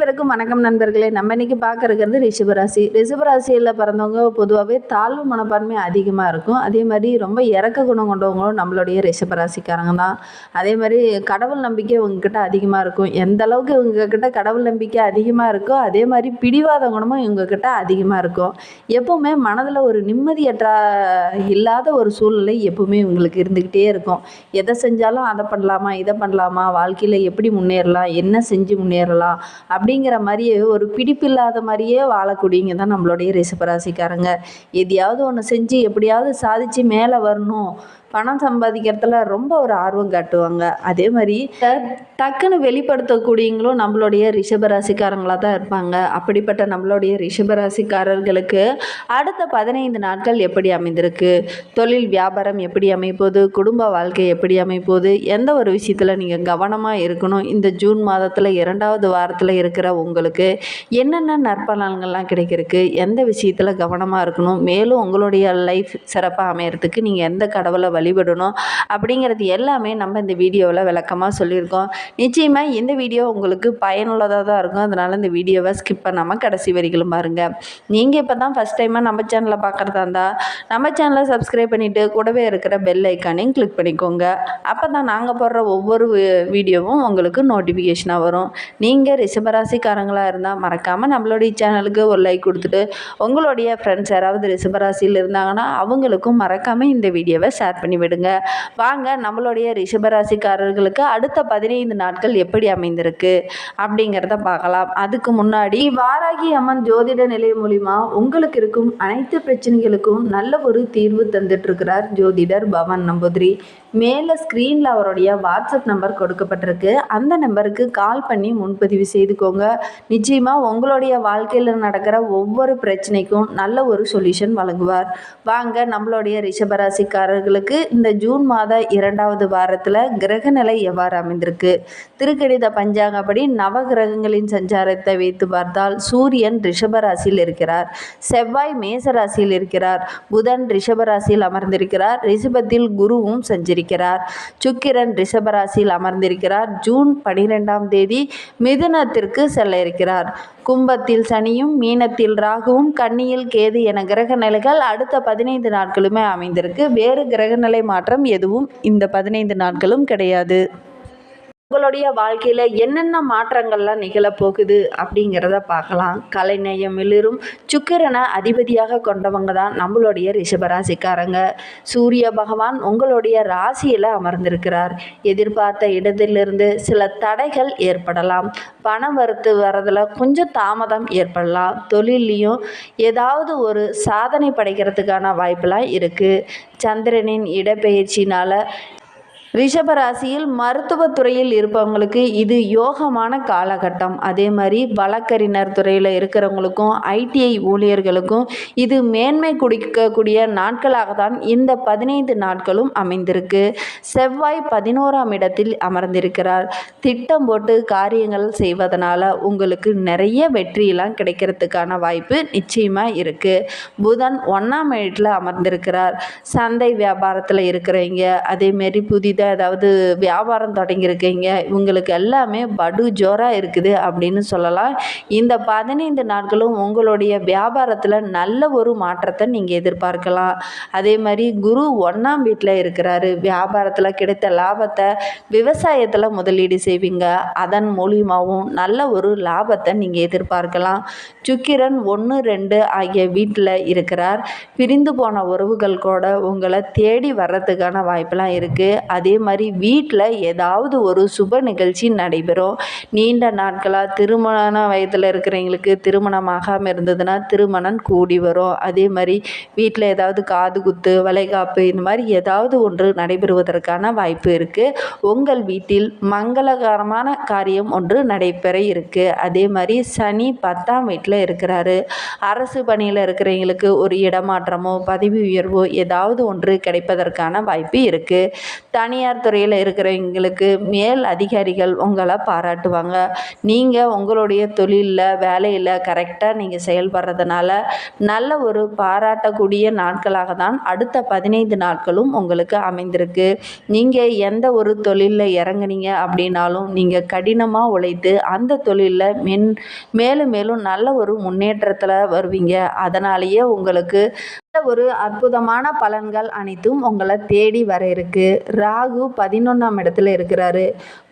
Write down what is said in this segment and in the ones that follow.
அனைவருக்கும் வணக்கம் நண்பர்களே. நம்ம இன்னைக்கு பார்க்கறது ரிஷபராசி. ரிஷபராசியில் பிறந்தவங்க பொதுவாகவே தாழ்வு மனப்பான்மை அதிகமாக இருக்கும். அதே மாதிரி ரொம்ப இறக்க குணம் கொண்டவங்களும் நம்மளுடைய ரிஷபராசிக்காரங்க தான். அதே மாதிரி கடவுள் நம்பிக்கை உங்ககிட்ட அதிகமாக இருக்கும். எந்த அளவுக்கு இவங்கக்கிட்ட கடவுள் நம்பிக்கை அதிகமாக இருக்கோ அதே மாதிரி பிடிவாத குணமும் இவங்கக்கிட்ட அதிகமாக இருக்கும். எப்போவுமே மனதில் ஒரு நிம்மதியற்ற இல்லாத ஒரு சூழ்நிலை எப்பவுமே இவங்களுக்கு இருந்துக்கிட்டே இருக்கும். எதை செஞ்சாலும் அதை பண்ணலாமா இதை பண்ணலாமா வாழ்க்கையில் எப்படி முன்னேறலாம் என்ன செஞ்சு முன்னேறலாம் அப்படி அப்படிங்கிற மாதிரியே ஒரு பிடிப்பில்லாத மாதிரியே வாழக்கூடியவங்க தான் நம்மளுடைய ரிஷபராசிக்காரங்க எதையாவது ஒன்று செஞ்சு எப்படியாவது சாதித்து மேலே வரணும். பணம் சம்பாதிக்கிறதுல ரொம்ப ஒரு ஆர்வம் காட்டுவாங்க. அதே மாதிரி டக்குன்னு வெளிப்படுத்தக்கூடியவங்களும் நம்மளுடைய ரிஷபராசிக்காரங்களாக தான் இருப்பாங்க. அப்படிப்பட்ட நம்மளுடைய ரிஷபராசிக்காரர்களுக்கு அடுத்த பதினைந்து நாட்கள் எப்படி அமைந்திருக்கு? தொழில் வியாபாரம் எப்படி அமைப்போது? குடும்ப வாழ்க்கை எப்படி அமைப்போது? எந்த ஒரு விஷயத்தில் நீங்கள் கவனமாக இருக்கணும்? இந்த ஜூன் மாதத்தில் இரண்டாவது வாரத்தில் இருக்கிற உங்களுக்கு என்னென்ன நற்பலன்கள்லாம் கிடைக்கிறதுக்கு? எந்த விஷயத்தில் கவனமாக இருக்கணும்? மேலும் உங்களுடைய லைஃப் சிறப்பாக அமையறதுக்கு நீங்கள் எந்த கடவுளை வழிபடணும் அப்படிங்கிறது எல்லாமே நம்ம இந்த வீடியோவில் விளக்கமாக சொல்லியிருக்கோம். நிச்சயமாக இந்த வீடியோ உங்களுக்கு பயனுள்ளதாக தான் இருக்கும். அதனால் இந்த வீடியோவை ஸ்கிப் பண்ணாமல் கடைசி வரிகளும் பாருங்கள் நீங்கள் இப்போ தான் ஃபஸ்ட் டைமாக நம்ம சேனலை பார்க்குறதா இருந்தால் நம்ம சேனலை சப்ஸ்கிரைப் பண்ணிவிட்டு கூடவே இருக்கிற பெல் ஐக்கானையும் கிளிக் பண்ணிக்கோங்க. அப்போ தான் நாங்கள் போடுற ஒவ்வொரு வீடியோவும் உங்களுக்கு நோட்டிஃபிகேஷனாக வரும். நீங்கள் ரிஷபராசிக்காரங்களாக இருந்தால் மறக்காமல் நம்மளுடைய சேனலுக்கு ஒரு லைக் கொடுத்துட்டு உங்களுடைய ஃப்ரெண்ட்ஸ் யாராவது ரிஷபராசியில் இருந்தாங்கன்னா அவங்களுக்கும் மறக்காமல் இந்த வீடியோவை ஷேர் பண்ணி விடுங்க வாங்க நம்மளுடைய ரிஷபராசிக்காரர்களுக்கு அடுத்த பதினைந்து நாட்கள் எப்படி அமைந்திருக்கு அப்படிங்கிறத பார்க்கலாம். அதுக்கு முன்னாடி வாராகி அம்மன் ஜோதிட நிலையம் மூலிமா உங்களுக்கு இருக்கும் அனைத்து பிரச்சனைகளுக்கும் நல்ல ஒரு தீர்வு தந்துட்டு இருக்கிறார் ஜோதிடர் பவன் நம்பூதிரி. மேலே ஸ்க்ரீனில் அவருடைய வாட்ஸ்அப் நம்பர் கொடுக்கப்பட்டிருக்கு. அந்த நம்பருக்கு கால் பண்ணி முன்பதிவு செய்துக்கோங்க. நிச்சயமாக உங்களுடைய வாழ்க்கையில் நடக்கிற ஒவ்வொரு பிரச்சனைக்கும் நல்ல ஒரு சொல்யூஷன் வழங்குவார். வாங்க நம்மளுடைய ரிஷபராசிக்காரர்களுக்கு இந்த ஜூன் மாத இரண்டாவது வாரத்தில் கிரகநிலை எவ்வாறு அமைந்திருக்கு? திருக்கணித பஞ்சாங்கப்படி நவ கிரகங்களின் சஞ்சாரத்தை வைத்து பார்த்தால் சூரியன் ரிஷபராசியில் இருக்கிறார். செவ்வாய் மேச ராசியில் இருக்கிறார். புதன் ரிஷபராசியில் அமர்ந்திருக்கிறார். ரிஷபத்தில் குருவும் சஞ்சரி இருக்கிறார் சுக்கிரன் ரிஷபராசியில் அமர்ந்திருக்கிறார். ஜூன் பனிரெண்டாம் தேதி மிதுனத்திற்கு செல்ல இருக்கிறார். கும்பத்தில் சனியும் மீனத்தில் ராகுவும் கன்னியில் கேது என கிரக நிலைகள் அடுத்த பதினைந்து நாட்களுமே அமைந்திருக்கு. வேறு கிரகநிலை மாற்றம் எதுவும் இந்த பதினைந்து நாட்களும் கிடையாது. உங்களுடைய வாழ்க்கையில் என்னென்ன மாற்றங்கள்லாம் நிகழப்போகுது அப்படிங்கிறத பார்க்கலாம். கலைநயம் மிளிரும். சுக்கிரனை அதிபதியாக கொண்டவங்க தான் நம்மளுடைய ரிஷபராசிக்காரங்க. சூரிய பகவான் உங்களுடைய ராசியில் அமர்ந்திருக்கிறார். எதிர்பார்த்த இடத்திலிருந்து சில தடைகள் ஏற்படலாம். பணம் வரத்து வரதில் கொஞ்சம் தாமதம் ஏற்படலாம். தொழிலையும் ஏதாவது ஒரு சாதனை படைக்கிறதுக்கான வாய்ப்பெல்லாம் இருக்குது சந்திரனின் இடப்பெயர்ச்சினால் ரிஷபராசியில் மருத்துவத்துறையில் இருப்பவங்களுக்கு இது யோகமான காலகட்டம். அதே மாதிரி வழக்கறிஞர் துறையில் இருக்கிறவங்களுக்கும் ஐடிஐ ஊழியர்களுக்கும் இது மேன்மை குடிக்கக்கூடிய நாட்களாக தான் இந்த பதினைந்து நாட்களும் அமைந்திருக்கு. செவ்வாய் பதினோராம் இடத்தில் அமர்ந்திருக்கிறார். திட்டம் போட்டு காரியங்கள் செய்வதனால உங்களுக்கு நிறைய வெற்றியெல்லாம் கிடைக்கிறதுக்கான வாய்ப்பு நிச்சயமாக இருக்குது புதன் ஒன்றாம் இடத்துல அமர்ந்திருக்கிறார். சந்தை வியாபாரத்தில் இருக்கிறவங்க அதேமாரி புதிதாக ஏதாவது வியாபாரம் தொடங்கியிருக்கீங்க. இவங்களுக்கு எல்லாமே படு ஜோராக இருக்குது அப்படின்னு சொல்லலாம். இந்த பதினைந்து நாட்களும் உங்களுடைய வியாபாரத்தில் நல்ல ஒரு மாற்றத்தை நீங்கள் எதிர்பார்க்கலாம். அதே மாதிரி குரு ஒன்றாம் வீட்டில் இருக்கிறாரு. வியாபாரத்தில் கிடைத்த லாபத்தை விவசாயத்தில் முதலீடு செய்வீங்க. அதன் மூலியமாகவும் நல்ல ஒரு லாபத்தை நீங்கள் எதிர்பார்க்கலாம். சுக்கிரன் ஒன்று ரெண்டு ஆகிய வீட்டில் இருக்கிறார். பிரிந்து போன உறவுகள் கூட உங்களை தேடி வர்றதுக்கான வாய்ப்பெல்லாம் இருக்குது அதே அதே மாதிரி வீட்டில் ஏதாவது ஒரு சுப நிகழ்ச்சி நடைபெறும். நீண்ட நாட்களாக திருமண வயதில் இருக்கிறவங்களுக்கு திருமணம் ஆகாமல் இருந்ததுன்னா திருமணம் கூடி வரும். அதே மாதிரி வீட்டில் ஏதாவது காது குத்து வளைகாப்பு இந்த மாதிரி ஏதாவது ஒன்று நடைபெறுவதற்கான வாய்ப்பு இருக்குது உங்கள் வீட்டில் மங்களகரமான காரியம் ஒன்று நடைபெற இருக்குது அதே மாதிரி சனி பத்தாம் வீட்டில் இருக்கிறாரு. அரசு பணியில் இருக்கிறவங்களுக்கு ஒரு இடமாற்றமோ பதவி உயர்வோ ஏதாவது ஒன்று கிடைப்பதற்கான வாய்ப்பு இருக்குது தனி தனியார் துறையில் இருக்கிறவங்களுக்கு மேல் அதிகாரிகள் உங்களை பாராட்டுவாங்க. நீங்கள் உங்களுடைய தொழிலில் வேலையில் கரெக்டாக நீங்கள் செயல்படுறதுனால நல்ல ஒரு பாராட்டக்கூடிய நாட்களாக தான் அடுத்த பதினைந்து நாட்களும் உங்களுக்கு அமைந்திருக்கு. நீங்கள் எந்த ஒரு தொழிலில் இறங்குனீங்க அப்படின்னாலும் நீங்கள் கடினமாக உழைத்து அந்த தொழிலில் மென் மேலும் மேலும் நல்ல ஒரு முன்னேற்றத்தில் வருவீங்க. அதனாலேயே உங்களுக்கு ஒரு அற்புதமான பலன்கள் அனைத்தும் உங்களை தேடி வர இருக்கு. ராகு பதினொன்றாம் இடத்துல இருக்கிறாரு.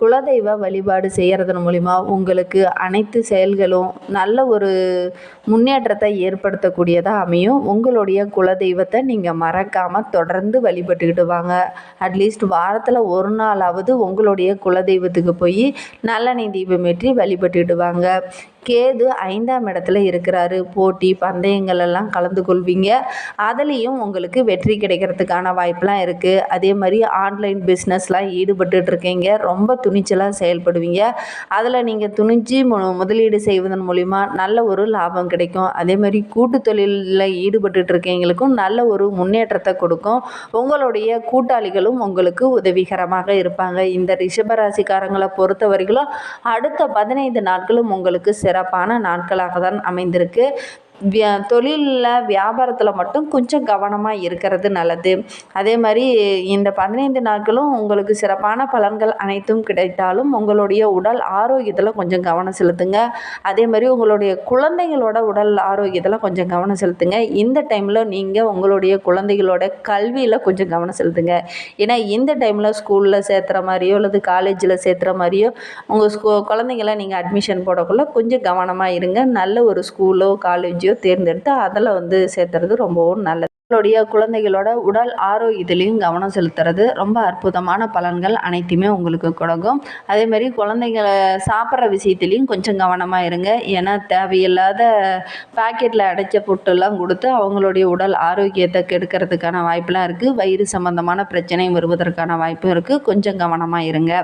குலதெய்வ வழிபாடு செய்கிறதன் மூலிமா உங்களுக்கு அனைத்து செயல்களும் நல்ல ஒரு முன்னேற்றத்தை ஏற்படுத்தக்கூடியதாக அமையும். உங்களுடைய குலதெய்வத்தை நீங்கள் மறக்காமல் தொடர்ந்து வழிபட்டுக்கிட்டு வாங்க. அட்லீஸ்ட் வாரத்தில் ஒரு நாளாவது உங்களுடைய குலதெய்வத்துக்கு போய் நல்லெண்ணெய் தீபம் ஏற்றி வழிபட்டுக்கிட்டு வாங்க. கேது ஐந்தாம் இடத்துல இருக்கிறாரு. போட்டி பந்தயங்கள் எல்லாம் கலந்து கொள்வீங்க. அதுலேயும் உங்களுக்கு வெற்றி கிடைக்கிறதுக்கான வாய்ப்பெலாம் இருக்குது அதே மாதிரி ஆன்லைன் பிஸ்னஸ்லாம் ஈடுபட்டு இருக்கீங்க ரொம்ப துணிச்சலாக செயல்படுவீங்க. அதில் நீங்கள் துணிஞ்சு மு முதலீடு செய்வதன் மூலிமா நல்ல ஒரு லாபம் கிடைக்கும். அதே மாதிரி கூட்டு தொழிலில் ஈடுபட்டு இருக்கீங்களுக்கும் நல்ல ஒரு முன்னேற்றத்தை கொடுக்கும். உங்களுடைய கூட்டாளிகளும் உங்களுக்கு உதவிகரமாக இருப்பாங்க. இந்த ரிஷபராசிக்காரங்களை பொறுத்த வரைக்கும் அடுத்த பதினைந்து நாட்களும் உங்களுக்கு சிறப்பான நாட்களாக தான் அமைந்திருக்கு. வியா தொழிலில் வியாபாரத்தில் மட்டும் கொஞ்சம் கவனமாக இருக்கிறது நல்லது. அதே மாதிரி இந்த பதினைந்து நாட்களும் உங்களுக்கு சிறப்பான பலன்கள் அனைத்தும் கிடைத்தாலும் உங்களுடைய உடல் ஆரோக்கியத்தில் கொஞ்சம் கவனம் செலுத்துங்க. அதே மாதிரி உங்களுடைய குழந்தைங்களோட உடல் ஆரோக்கியத்தில் கொஞ்சம் கவனம் செலுத்துங்க. இந்த டைமில் நீங்கள் உங்களுடைய குழந்தைகளோட கல்வியில் கொஞ்சம் கவனம் செலுத்துங்க. ஏன்னா இந்த டைமில் ஸ்கூலில் சேர்த்துற மாதிரியோ அல்லது காலேஜில் சேர்த்துற மாதிரியோ உங்கள் ஸ்கூ குழந்தைங்கள நீங்கள் அட்மிஷன் போடக்குள்ள கொஞ்சம் கவனமாக இருங்க. நல்ல ஒரு ஸ்கூலோ காலேஜோ தேர்ந்தெடுத்து அதில் வந்து சேர்த்துறது ரொம்பவும் நல்லது. உங்களுடைய குழந்தைகளோட உடல் ஆரோக்கியத்திலையும் கவனம் செலுத்துறது ரொம்ப அற்புதமான பலன்கள் அனைத்துமே உங்களுக்கு கொடுக்கும். அதேமாரி குழந்தைங்கள சாப்பிட்ற விஷயத்துலையும் கொஞ்சம் கவனமாக இருங்க. ஏன்னா தேவையில்லாத பாக்கெட்டில் அடைச்ச புட்டெல்லாம் கொடுத்து அவங்களுடைய உடல் ஆரோக்கியத்தை கெடுக்கிறதுக்கான வாய்ப்பெலாம் இருக்குது வயிறு சம்மந்தமான பிரச்சனையும் வருவதற்கான வாய்ப்பும் இருக்குது கொஞ்சம் கவனமாக இருங்க.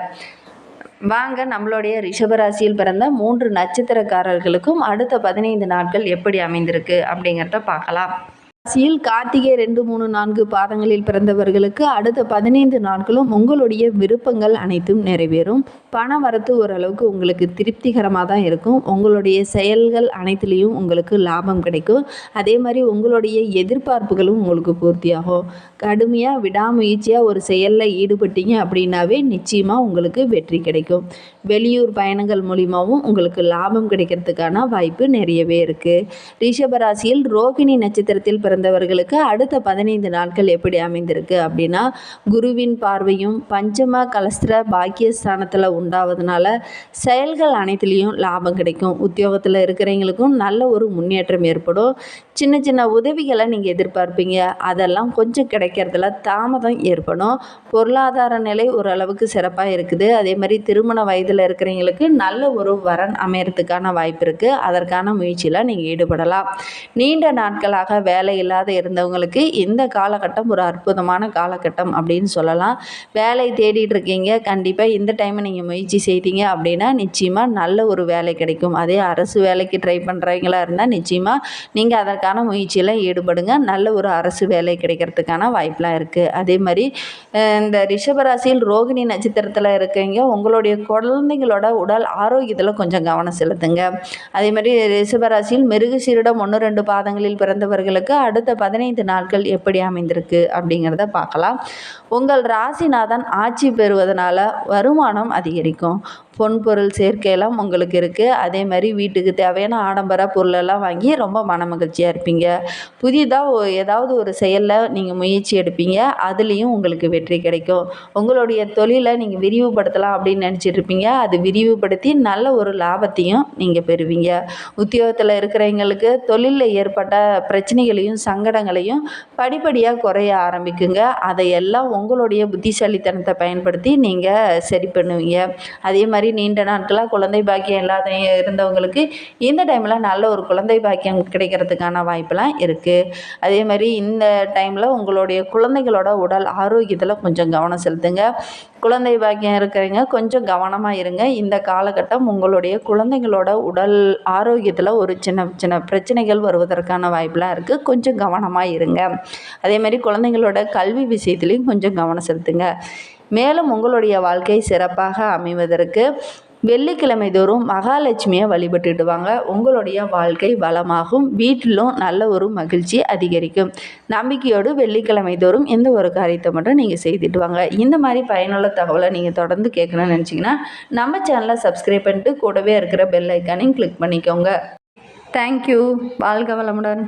வாங்க நம்மளுடைய ரிஷபராசியில் பிறந்த மூன்று நட்சத்திரக்காரர்களுக்கும் அடுத்த பதினைந்து நாட்கள் எப்படி அமைந்திருக்கு அப்படிங்கிறத பார்க்கலாம். ராசியில் கார்த்திகை ரெண்டு மூணு நான்கு பாதங்களில் பிறந்தவர்களுக்கு அடுத்த பதினைந்து நாட்களும் உங்களுடைய விருப்பங்கள் அனைத்தும் நிறைவேறும். பண வரத்து ஓரளவுக்கு உங்களுக்கு திருப்திகரமாக தான் இருக்கும். உங்களுடைய செயல்கள் அனைத்துலேயும் உங்களுக்கு லாபம் கிடைக்கும். அதே மாதிரி உங்களுடைய எதிர்பார்ப்புகளும் உங்களுக்கு பூர்த்தியாகும். கடுமையாக விடாமுயற்சியாக ஒரு செயலில் ஈடுபட்டீங்க அப்படின்னாவே நிச்சயமாக உங்களுக்கு வெற்றி கிடைக்கும். வெளியூர் பயணங்கள் மூலிமாவும் உங்களுக்கு லாபம் கிடைக்கிறதுக்கான வாய்ப்பு நிறையவே இருக்குது ரிஷபராசியில் ரோகிணி நட்சத்திரத்தில் பிறந்தவர்களுக்கு அடுத்த பதினைந்து நாட்கள் எப்படி அமைந்திருக்கு அப்படின்னா குருவின் பார்வையும் பஞ்சம கலஸ்திர பாக்கியஸ்தானத்தில் உண்டாவதுனால செயல்கள் அனைத்துலேயும் லாபம் கிடைக்கும். உத்தியோகத்தில் இருக்கிறவங்களுக்கும் நல்ல ஒரு முன்னேற்றம் ஏற்படும். சின்ன சின்ன உதவிகளை நீங்கள் எதிர்பார்ப்பீங்க. அதெல்லாம் கொஞ்சம் கிடைக்கிறதுல தாமதம் ஏற்படும். பொருளாதார நிலை ஓரளவுக்கு சிறப்பாக இருக்குது. அதே மாதிரி திருமண வயதில் இருக்கிறவங்களுக்கு நல்ல ஒரு வரன் அமையறதுக்கான வாய்ப்பு இருக்குது அதற்கான முயற்சியில் நீங்கள் ஈடுபடலாம். நீண்ட நாட்களாக வேலை இல்லாத இருந்தவங்களுக்கு இந்த காலகட்டம் ஒரு அற்புதமான காலகட்டம் அப்படின்னு சொல்லலாம். வேலை தேடிட்டு இருக்கீங்க. கண்டிப்பாக இந்த டைமை நீங்கள் முயற்சி செய்தீங்க அப்படின்னா நிச்சயமாக நல்ல ஒரு வேலை கிடைக்கும். அதே அரசு வேலைக்கு ட்ரை பண்ணுறவங்களா இருந்தால் நிச்சயமாக நீங்கள் அதற்கான முயற்சியில் ஈடுபடுங்க. நல்ல ஒரு அரசு வேலை கிடைக்கிறதுக்கான வாய்ப்பெலாம் இருக்குது அதே மாதிரி இந்த ரிஷபராசியில் ரோகிணி நட்சத்திரத்தில் இருக்கீங்க. உங்களுடைய குழந்தைங்களோட உடல் ஆரோக்கியத்தில் கொஞ்சம் கவனம் செலுத்துங்க. அதே மாதிரி ரிஷபராசியில் மிருகசீரிடம் ஒன்று ரெண்டு பாதங்களில் பிறந்தவர்களுக்கு அடுத்த பதினைந்து நாட்கள் எப்படி அமைந்திருக்கு அப்படிங்கிறத பார்க்கலாம். உங்கள் ராசிநாதன் ஆட்சி பெறுவதனால வருமானம் அதிகரிக்கும். பொன்பொருள் சேர்க்கையெல்லாம் உங்களுக்கு இருக்குது அதே மாதிரி வீட்டுக்கு தேவையான ஆடம்பர பொருளெல்லாம் வாங்கி ரொம்ப மனமகிழ்ச்சியாக இருப்பீங்க. புதிதாக ஏதாவது ஒரு செயலில் நீங்கள் முயற்சி எடுப்பீங்க. அதுலேயும் உங்களுக்கு வெற்றி கிடைக்கும். உங்களுடைய தொழிலை நீங்கள் விரிவுபடுத்தலாம் அப்படின்னு நினச்சிட்டு இருப்பீங்க. அது விரிவுபடுத்தி நல்ல ஒரு லாபத்தையும் நீங்கள் பெறுவீங்க. உத்தியோகத்தில் இருக்கிறவங்களுக்கு தொழிலில் ஏற்பட்ட பிரச்சனைகளையும் சங்கடங்களையும் படிப்படியாக குறைய ஆரம்பிக்குங்க. அதையெல்லாம் உங்களுடைய புத்திசாலித்தனத்தை பயன்படுத்தி நீங்கள் சரி பண்ணுவீங்க. அதே மாதிரி நீண்ட நாட்களாக குழந்தை பாக்கியம் இல்லாத இருந்தவங்களுக்கு இந்த டைமில் நல்ல ஒரு குழந்தை பாக்கியம் கிடைக்கிறதுக்கான வாய்ப்பெல்லாம் இருக்குது அதே மாதிரி இந்த டைமில் உங்களுடைய குழந்தைகளோட உடல் ஆரோக்கியத்தில் கொஞ்சம் கவனம் செலுத்துங்க. குழந்தை பாக்கியம் இருக்கிறவங்க கொஞ்சம் கவனமாக இருங்க. இந்த காலகட்டம் உங்களுடைய குழந்தைங்களோட உடல் ஆரோக்கியத்தில் ஒரு சின்ன சின்ன பிரச்சனைகள் வருவதற்கான வாய்ப்பெலாம் இருக்குது கொஞ்சம் கவனமாக இருங்க. அதே மாதிரி குழந்தைங்களோட கல்வி விஷயத்துலையும் கொஞ்சம் கவனம் செலுத்துங்க. மேலும் உங்களுடைய வாழ்க்கை சிறப்பாக அமைவதற்கு வெள்ளிக்கிழமை தோறும் மகாலட்சுமியை வழிபட்டுட்டு வாங்க உங்களுடைய வாழ்க்கை வளமாகும். வீட்டிலும் நல்ல ஒரு மகிழ்ச்சி அதிகரிக்கும். நம்பிக்கையோடு வெள்ளிக்கிழமை தோறும் எந்த ஒரு காரியத்தை மட்டும் நீங்கள் செய்துட்டு வாங்க. இந்த மாதிரி பயனுள்ள தகவலை நீங்கள் தொடர்ந்து கேட்கணும்னு நினச்சிங்கன்னா நம்ம சேனலை சப்ஸ்கிரைப் பண்ணிட்டு கூடவே இருக்கிற பெல் ஐக்கானையும் கிளிக் பண்ணிக்கோங்க. தேங்க்யூ வாழ்க வளமுடன்.